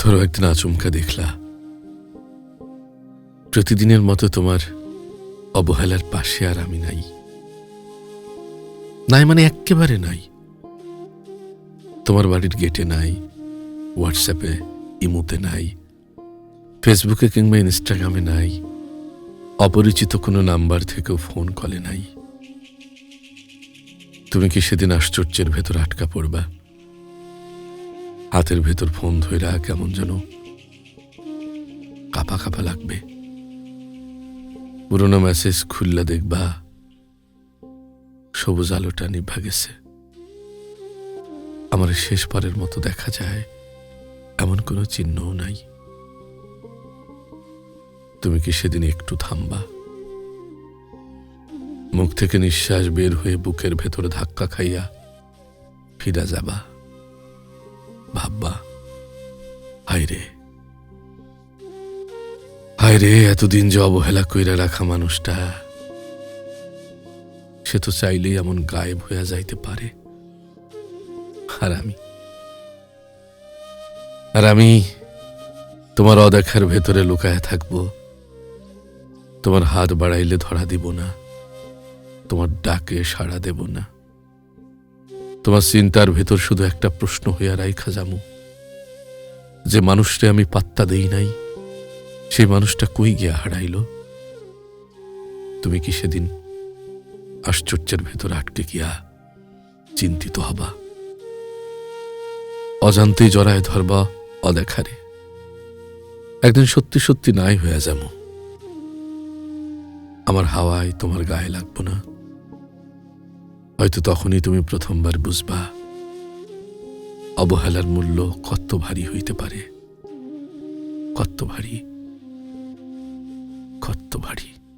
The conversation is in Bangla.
ধরো একদিন আচমকা দেখলা। প্রতিদিনের মতো তোমার অবহেলার পাশে আর আমি নাই। নাই মানে একেবারে নাই। তোমার বাড়ির গেটে নাই হোয়াটসঅ্যাপে ইমোতে নাই ফেসবুকে কিংবা ইনস্টাগ্রামে নাই, অপরিচিত কোনো নাম্বার থেকেও ফোন কলে নাই। তুমি কি সেদিন আশ্চর্যের ভেতর আটকা পড়বা? হাতের ভেতর ফোন ধইরা কেমন যেন কাপা কাপা লাগবে। পুরোনো মেসেজ খুললা দেখবা সবুজ আলোটা নিভা গেছে। আমার শেষ পারের মতো দেখা যায়, এমন কোনো চিহ্নও নাই। তুমি কি সেদিন একটু থামবা? মুখ থেকে নিঃশ্বাস বের হয়ে বুকের ভেতর ধাক্কা খাইয়া ফিরা যাবা। ভাববা। হায় রে হায় রে এতদিন যে অবহেলা কইরা রাখা মানুষটা, সে তো চাইলেই এমন গায়েব হইয়া যাইতে পারে। আর আমি আর আমি তোমার অদেখার ভেতরে লুকায় থাকব। তোমার হাত বাড়াইলে ধরা দিব না, তোমার ডাকে সাড়া দেব না। তোমার চিন্তার ভেতর শুধু একটা প্রশ্ন হইয়া রাইখা যামু। যে মানুষটা আমি পাত্তা দেই নাই, সেই মানুষটা কই গিয়া হারাইল? তুমি কি সেদিন আশ্চর্যের ভেতর আটকে গিয়া চিন্তিত হবা? অজান্তেই জড়ায় ধরবা অদেখারে। একদিন সত্যি সত্যি নাই হইয়া যাব আমার হাওয়ায় তোমার গায়ে লাগবো না। হয়তো তখনই তুমি প্রথমবার বুঝবা, অবহেলার মূল্য কত ভারী হইতে পারে। কত ভারী? কত ভারী?